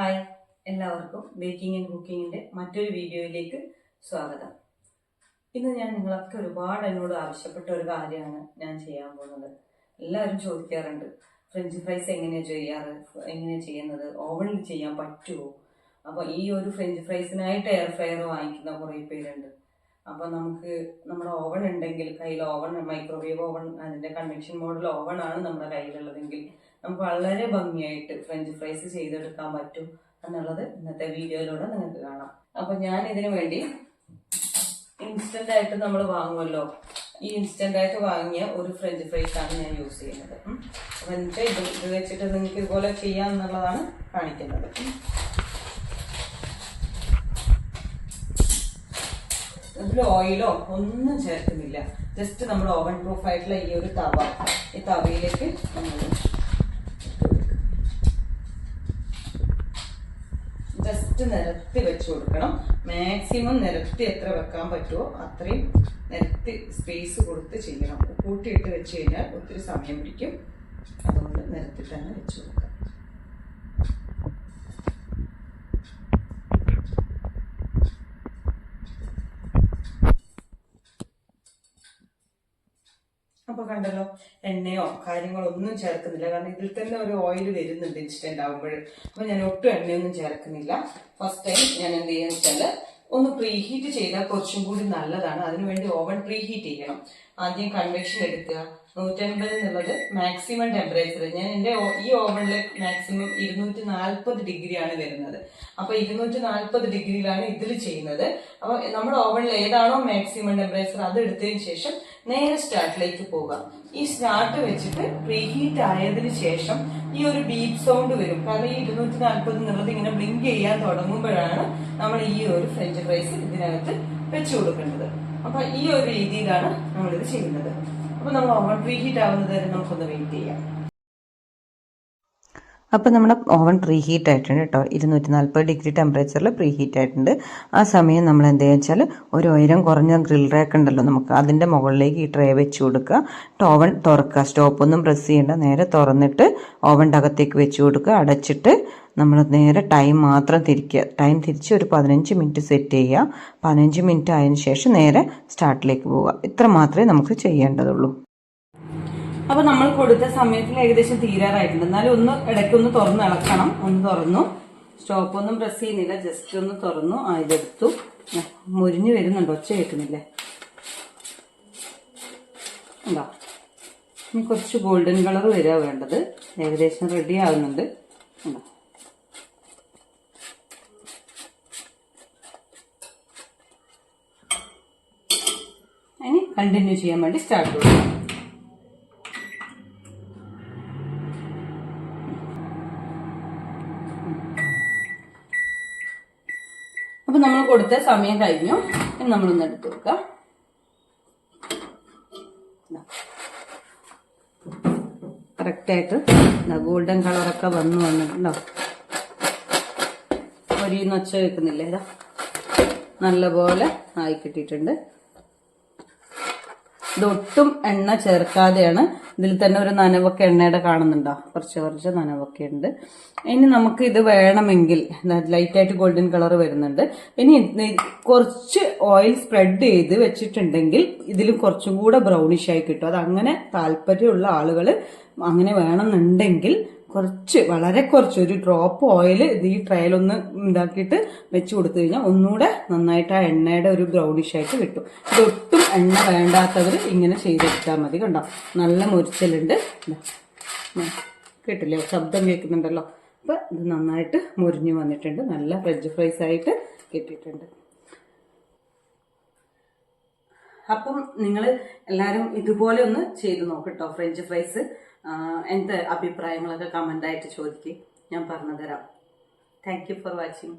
Hi എല്ലാവർക്കും baking and കുക്കിങ്ങിന്റെ മറ്റൊരു വീഡിയോയിലേക്ക് സ്വാഗതം. ഇന്ന് ഞാൻ നിങ്ങളൊക്കെ ഒരുപാട് എന്നോട് ആവശ്യപ്പെട്ട ഒരു കാര്യമാണ് ഞാൻ ചെയ്യാൻ പോകുന്നത്. എല്ലാവരും ചോദിക്കാറുണ്ട് ഫ്രഞ്ച് ഫ്രൈസ് എങ്ങനെയാണ് ചെയ്യാറ്? എങ്ങനെയാണ് ചെയ്യുന്നത്? ഓവനിൽ ചെയ്യാൻ പറ്റുമോ അപ്പോൾ ഈ ഒരു ഫ്രഞ്ച് ഫ്രൈസിനായിട്ട് എയർ ഫ്രയർ വാങ്ങിക്കുന്ന കുറേ പേരുണ്ട്. അപ്പോൾ നമുക്ക് നമ്മുടെ ഓവൺ ഉണ്ടെങ്കിൽ കയ്യിൽ ഓവൺ മൈക്രോവേവ് ഓവൺ അതിന്റെ കൺവെക്ഷൻ മോഡൽ ഓവൺ ആണ് നമ്മുടെ കയ്യിലുള്ളതെങ്കിൽ നമുക്ക് വളരെ ഭംഗിയായിട്ട് ഫ്രഞ്ച് ഫ്രൈസ് ചെയ്തെടുക്കാൻ പറ്റും എന്നുള്ളത് ഇന്നത്തെ വീഡിയോയിലൂടെ നിങ്ങൾക്ക് കാണാം. അപ്പൊ ഞാൻ ഇതിനു വേണ്ടി ഇൻസ്റ്റന്റ് ആയിട്ട് നമ്മൾ വാങ്ങുമല്ലോ ഈ ഇൻസ്റ്റന്റ് ആയിട്ട് വാങ്ങിയ ഒരു ഫ്രഞ്ച് ഫ്രൈസ് ആണ് ഞാൻ യൂസ് ചെയ്യുന്നത്. അപ്പൊ എന്നിട്ട് ഇത് ഇത് വെച്ചിട്ട് നിങ്ങൾക്ക് ഇതുപോലെ ചെയ്യാം എന്നുള്ളതാണ് കാണിക്കുന്നത്. ഇതിൽ ഓയിലോ ഒന്നും ചേർക്കുന്നില്ല. ജസ്റ്റ് നമ്മൾ ഓവൻ പ്രൂഫ് ആയിട്ടുള്ള ഈ ഒരു തവ ഈ തവയിലേക്ക് നമ്മൾ ജസ്റ്റ് നിരത്തി വെച്ച് കൊടുക്കണം. മാക്സിമം നിരത്തി എത്ര വെക്കാൻ പറ്റുമോ അത്രയും നിരത്തി സ്പേസ് കൊടുത്ത് ചെയ്യണം. കൂട്ടിയിട്ട് വെച്ച് കഴിഞ്ഞാൽ ഒത്തിരി സമയം പിടിക്കും. അതുകൊണ്ട് നിരത്തി തന്നെ വെച്ച് കൊടുക്കാം. അപ്പൊ കണ്ടല്ലോ എണ്ണയോ കാര്യങ്ങളോ ഒന്നും ചേർക്കുന്നില്ല. കാരണം ഇതിൽ തന്നെ ഒരു ഓയിൽ വരുന്നുണ്ട് ഇൻസ്റ്റന്റ് ആകുമ്പോൾ അപ്പൊ ഞാൻ ഒട്ടും എണ്ണയൊന്നും ചേർക്കുന്നില്ല. ഫസ്റ്റ് ടൈം ഞാൻ എന്ത് ചെയ്യാന്ന് വെച്ചാൽ ഒന്ന് പ്രീ ഹീറ്റ് ചെയ്താൽ കുറച്ചും കൂടി നല്ലതാണ്. അതിനുവേണ്ടി ഓവൻ പ്രീ ഹീറ്റ് ചെയ്യണം. ആദ്യം കൺവെക്ഷൻ എടുക്കുക. നൂറ്റൻപത് എന്നുള്ളത് മാക്സിമം ടെമ്പറേച്ചർ ഞാൻ എന്റെ ഈ ഓവനിൽ മാക്സിമം ഇരുന്നൂറ്റി നാൽപ്പത് ഡിഗ്രിയാണ് വരുന്നത്. അപ്പൊ ഇരുന്നൂറ്റി നാൽപ്പത് ഡിഗ്രിയിലാണ് ഇതിൽ ചെയ്യുന്നത്. അപ്പൊ നമ്മുടെ ഓവനിൽ ഏതാണോ മാക്സിമം ടെമ്പറേച്ചർ അത് എടുത്തതിന് ശേഷം നേരെ സ്റ്റാർട്ടിലേക്ക് പോകാം. ഈ സ്റ്റാർട്ട് വെച്ചിട്ട് പ്രീഹീറ്റ് ആയതിന് ശേഷം ഈ ഒരു ബീപ് സൗണ്ട് വരും. കാരണം ഈ ഇരുന്നൂറ്റി നാൽപ്പത് എന്നുള്ളത് ഇങ്ങനെ ബ്ലിങ്ക് ചെയ്യാൻ തുടങ്ങുമ്പോഴാണ് നമ്മൾ ഈ ഒരു ഫ്രഞ്ച് ഫ്രൈസ് ഇതിനകത്ത് വെച്ചു കൊടുക്കേണ്ടത്. അപ്പൊ ഈ ഒരു രീതിയിലാണ് നമ്മളിത് ചെയ്യുന്നത്. അപ്പൊ നമ്മൾ ഓവൻ പ്രീഹീറ്റ് ആവുന്നത് വരെ നമുക്കൊന്ന് വെയിറ്റ് ചെയ്യാം. അപ്പോൾ നമ്മുടെ ഓവൻ പ്രീ ഹീറ്റ് ആയിട്ടുണ്ട് കേട്ടോ ഇരുന്നൂറ്റി നാൽപ്പത് ഡിഗ്രി ടെമ്പറേച്ചറിൽ പ്രീ ഹീറ്റ് ആയിട്ടുണ്ട്. ആ സമയം നമ്മൾ എന്ത് വെച്ചാൽ ഒരു ഉയരം കുറഞ്ഞ ഗ്രിൽ റേക്ക് ഉണ്ടല്ലോ നമുക്ക് അതിന്റെ മുകളിലേക്ക് ഈ ട്രേ വെച്ച് കൊടുക്കുക. ടോവൺ തുറക്കുക. തുറക്കുക സ്റ്റോപ്പൊന്നും പ്രസ് ചെയ്യേണ്ട. നേരെ തുറന്നിട്ട് ഓവന്റെ അകത്തേക്ക് വെച്ച് കൊടുക്കുക. അടച്ചിട്ട് നമ്മൾ നേരെ ടൈം മാത്രം തിരിക്കുക. ടൈം തിരിച്ച് ഒരു പതിനഞ്ച് മിനിറ്റ് സെറ്റ് ചെയ്യുക. പതിനഞ്ച് മിനിറ്റ് ആയതിനു ശേഷം നേരെ സ്റ്റാർട്ടിലേക്ക് പോവുക. ഇത്ര മാത്രമേ നമുക്ക് ചെയ്യേണ്ടതുള്ളൂ. അപ്പൊ നമ്മൾ കൊടുത്ത സമയത്തിൽ ഏകദേശം തീരാറായിട്ടുണ്ട്. എന്നാലും ഒന്ന് ഇടയ്ക്ക് ഒന്ന് തുറന്ന് ഇളക്കണം. ഒന്ന് തുറന്നു. സ്റ്റോപ്പ് ഒന്നും പ്രസ് ചെയ്യുന്നില്ല. ജസ്റ്റ് ഒന്ന് തുറന്നു. ആ, മുരിഞ്ഞു വരുന്നുണ്ട്. ഒച്ച കേൾക്കുന്നില്ലേ? ഉണ്ടോ? കുറച്ച് ഗോൾഡൻ കളർ വരിക വേണ്ടത്. ഏകദേശം റെഡി ആവുന്നുണ്ട്. ഇനി കണ്ടിന്യൂ ചെയ്യാൻ വേണ്ടി സ്റ്റാർട്ട് ചെയ്യാം അപ്പൊ നമ്മൾ കൊടുത്ത സമയം കഴിഞ്ഞു. ഇനി നമ്മളൊന്ന് എടുത്തു വെക്കാം. കറക്റ്റായിട്ട് ഗോൾഡൻ കളറൊക്കെ വന്നു വന്നിട്ടുണ്ടോ ഒരു നൊച്ച വെക്കുന്നില്ലേ? ഇതാ. നല്ലപോലെ ആയി കിട്ടിയിട്ടുണ്ട്. ഇതൊട്ടും എണ്ണ ചേർക്കാതെയാണ് ഇതിൽ തന്നെ ഒരു നനവൊക്കെ എണ്ണയുടെ കാണുന്നുണ്ടോ? കുറച്ച് കുറച്ച് നനവൊക്കെ ഉണ്ട്. ഇനി നമുക്ക് ഇത് വേണമെങ്കിൽ ലൈറ്റായിട്ട് ഗോൾഡൻ കളർ വരുന്നുണ്ട്. ഇനി കുറച്ച് ഓയിൽ സ്പ്രെഡ് ചെയ്ത് വെച്ചിട്ടുണ്ടെങ്കിൽ ഇതിലും കുറച്ചും കൂടെ ബ്രൗണിഷായി കിട്ടും. അത് അങ്ങനെ താല്പര്യമുള്ള ആളുകൾ അങ്ങനെ വേണമെന്നുണ്ടെങ്കിൽ കുറച്ച് വളരെ കുറച്ച് ഒരു ഡ്രോപ്പ് ഓയിൽ ഇത് ഈ ട്രയലൊന്ന് ഇതാക്കിയിട്ട് വെച്ച് കൊടുത്തു കഴിഞ്ഞാൽ ഒന്നുകൂടെ നന്നായിട്ട് ആ എണ്ണയുടെ ഒരു ബ്രൗണിഷ് ആയിട്ട് കിട്ടും. ഇതൊട്ടും എണ്ണ വേണ്ടാത്തവർ ഇങ്ങനെ ചെയ്തെടുത്താൽ മതി കണ്ടോ? നല്ല മുരിച്ചലുണ്ട്. കേട്ടില്ലേ? ശബ്ദം കേൾക്കുന്നുണ്ടല്ലോ. അപ്പൊ ഇത് നന്നായിട്ട് മുരിഞ്ഞു വന്നിട്ടുണ്ട്. നല്ല ഫ്രഞ്ച് ഫ്രൈസ് ആയിട്ട് കിട്ടിയിട്ടുണ്ട്. അപ്പം നിങ്ങൾ എല്ലാവരും ഇതുപോലെ ഒന്ന് ചെയ്ത് നോക്കട്ടോ ഫ്രഞ്ച് ഫ്രൈസ് എന്ത് അഭിപ്രായങ്ങളൊക്കെ കമന്റായിട്ട് ചോദിക്കും. ഞാൻ പറഞ്ഞു തരാം താങ്ക് യു ഫോർ വാച്ചിങ്